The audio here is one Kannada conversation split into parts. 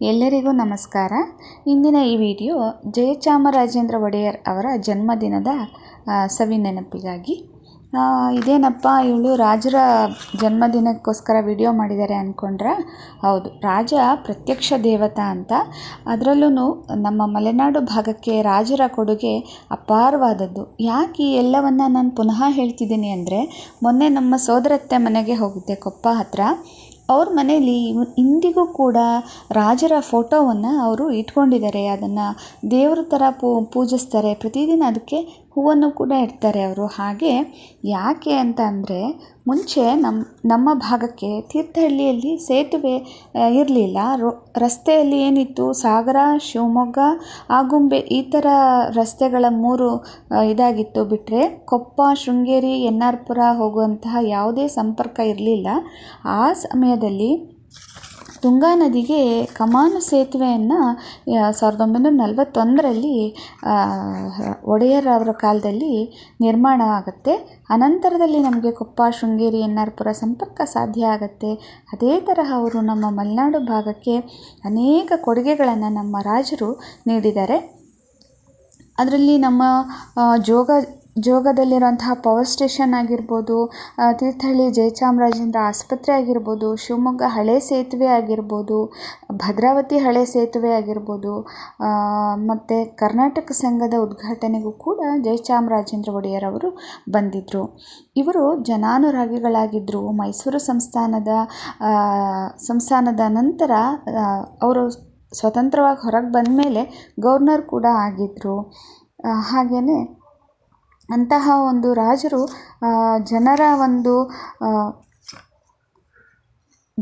ಎಲ್ಲರಿಗೂ ನಮಸ್ಕಾರ. ಇಂದಿನ ಈ ವಿಡಿಯೋ ಜಯಚಾಮರಾಜೇಂದ್ರ ಒಡೆಯರ್ ಅವರ ಜನ್ಮದಿನದ ಸವಿ ನೆನಪಿಗಾಗಿ ಇದೇನಪ್ಪ, ಇವಳು ರಾಜರ ಜನ್ಮದಿನಕ್ಕೋಸ್ಕರ ವಿಡಿಯೋ ಮಾಡಿದ್ದಾರೆ ಅಂದ್ಕೊಂಡ್ರೆ ಹೌದು, ರಾಜ ಪ್ರತ್ಯಕ್ಷ ದೇವತಾ ಅಂತ. ಅದರಲ್ಲೂ ನಮ್ಮ ಮಲೆನಾಡು ಭಾಗಕ್ಕೆ ರಾಜರ ಕೊಡುಗೆ ಅಪಾರವಾದದ್ದು. ಯಾಕೆ ಈ ಎಲ್ಲವನ್ನು ನಾನು ಪುನಃ ಹೇಳ್ತಿದ್ದೀನಿ ಅಂದರೆ, ಮೊನ್ನೆ ನಮ್ಮ ಸೋದರತ್ತೆ ಮನೆಗೆ ಹೋಗಿದ್ದೆ ಕೊಪ್ಪ ಹತ್ರ. ಅವ್ರ ಮನೇಲಿ ಇಂದಿಗೂ ಕೂಡ ರಾಜರ ಫೋಟೋವನ್ನು ಅವರು ಇಟ್ಕೊಂಡಿದ್ದಾರೆ. ಅದನ್ನು ದೇವ್ರ ಥರ ಪೂಜಿಸ್ತಾರೆ. ಪ್ರತಿದಿನ ಅದಕ್ಕೆ ಹೂವನ್ನು ಕೂಡ ಇಡ್ತಾರೆ ಅವರು. ಹಾಗೆ ಯಾಕೆ ಅಂತ ಅಂದರೆ ಮುಂಚೆ ನಮ್ಮ ನಮ್ಮ ಭಾಗಕ್ಕೆ ತೀರ್ಥಹಳ್ಳಿಯಲ್ಲಿ ಸೇತುವೆ ಇರಲಿಲ್ಲ. ರಸ್ತೆಯಲ್ಲಿ ಏನಿತ್ತು? ಸಾಗರ, ಶಿವಮೊಗ್ಗ, ಆಗುಂಬೆ ಈ ಥರ ರಸ್ತೆಗಳ ಮೂರು ಇದಾಗಿತ್ತು. ಬಿಟ್ಟರೆ ಕೊಪ್ಪ, ಶೃಂಗೇರಿ, ಎನ್ ಆರ್ ಪುರ ಹೋಗುವಂತಹ ಯಾವುದೇ ಸಂಪರ್ಕ ಇರಲಿಲ್ಲ. ಆ ಸಮಯದಲ್ಲಿ ತುಂಗಾ ನದಿಗೆ ಕಮಾನು ಸೇತುವೆಯನ್ನು ಸಾವಿರದ ಒಂಬೈನೂರ ನಲವತ್ತೊಂದರಲ್ಲಿ ಒಡೆಯರ್ ಅವರ ಕಾಲದಲ್ಲಿ ನಿರ್ಮಾಣ ಆಗುತ್ತೆ. ಅನಂತರದಲ್ಲಿ ನಮಗೆ ಕೊಪ್ಪ, ಶೃಂಗೇರಿ ಎನ್ ಆರ್ ಪುರ ಸಂಪರ್ಕ ಸಾಧ್ಯ ಆಗುತ್ತೆ. ಅದೇ ತರಹ ಅವರು ನಮ್ಮ ಮಲೆನಾಡು ಭಾಗಕ್ಕೆ ಅನೇಕ ಕೊಡುಗೆಗಳನ್ನು ನಮ್ಮ ರಾಜರು ನೀಡಿದ್ದಾರೆ. ಅದರಲ್ಲಿ ನಮ್ಮ ಜೋಗ ಜೋಗದಲ್ಲಿರುವಂತಹ ಪವರ್ ಸ್ಟೇಷನ್ ಆಗಿರ್ಬೋದು ತೀರ್ಥಹಳ್ಳಿ ಜಯಚಾಮರಾಜೇಂದ್ರ ಆಸ್ಪತ್ರೆ ಆಗಿರ್ಬೋದು, ಶಿವಮೊಗ್ಗ ಹಳೆ ಸೇತುವೆ ಆಗಿರ್ಬೋದು, ಭದ್ರಾವತಿ ಹಳೆ ಸೇತುವೆ ಆಗಿರ್ಬೋದು ಮತ್ತು ಕರ್ನಾಟಕ ಸಂಘದ ಉದ್ಘಾಟನೆಗೂ ಕೂಡ ಜಯಚಾಮರಾಜೇಂದ್ರ ಒಡೆಯರ್ ಅವರು ಬಂದಿದ್ದರು ಇವರು ಜನಾನುರಾಗಿಗಳಾಗಿದ್ದರು ಮೈಸೂರು ಸಂಸ್ಥಾನದ ಸಂಸ್ಥಾನದ ನಂತರ ಅವರು ಸ್ವತಂತ್ರವಾಗಿ ಹೊರಗೆ ಬಂದ ಮೇಲೆ ಗವರ್ನರ್ ಕೂಡ ಆಗಿದ್ದರು ಹಾಗೆಯೇ ಅಂತಹ ಒಂದು ರಾಜರು ಜನರ ಒಂದು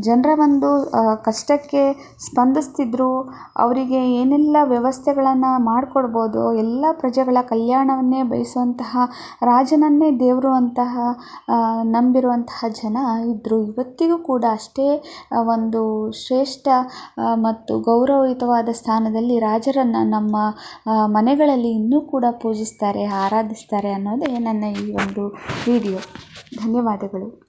ಜನರ ಒಂದು ಕಷ್ಟಕ್ಕೆ ಸ್ಪಂದಿಸ್ತಿದ್ರು, ಅವರಿಗೆ ಏನೆಲ್ಲ ವ್ಯವಸ್ಥೆಗಳನ್ನು ಮಾಡಿಕೊಡ್ಬೋದು, ಎಲ್ಲ ಪ್ರಜೆಗಳ ಕಲ್ಯಾಣವನ್ನೇ ಬಯಸುವಂತಹ ರಾಜನನ್ನೇ ದೇವರು ಅಂತಹ ನಂಬಿರುವಂತಹ ಜನ ಇದ್ದರು ಇವತ್ತಿಗೂ ಕೂಡ ಅಷ್ಟೇ ಒಂದು ಶ್ರೇಷ್ಠ ಮತ್ತು ಗೌರವಯುತವಾದ ಸ್ಥಾನದಲ್ಲಿ ರಾಜರನ್ನು ನಮ್ಮ ಮನೆಗಳಲ್ಲಿ ಇನ್ನೂ ಕೂಡ ಪೂಜಿಸ್ತಾರೆ, ಆರಾಧಿಸ್ತಾರೆ ಅನ್ನೋದೇ ನನ್ನ ಈ ಒಂದು ವಿಡಿಯೋ. ಧನ್ಯವಾದಗಳು.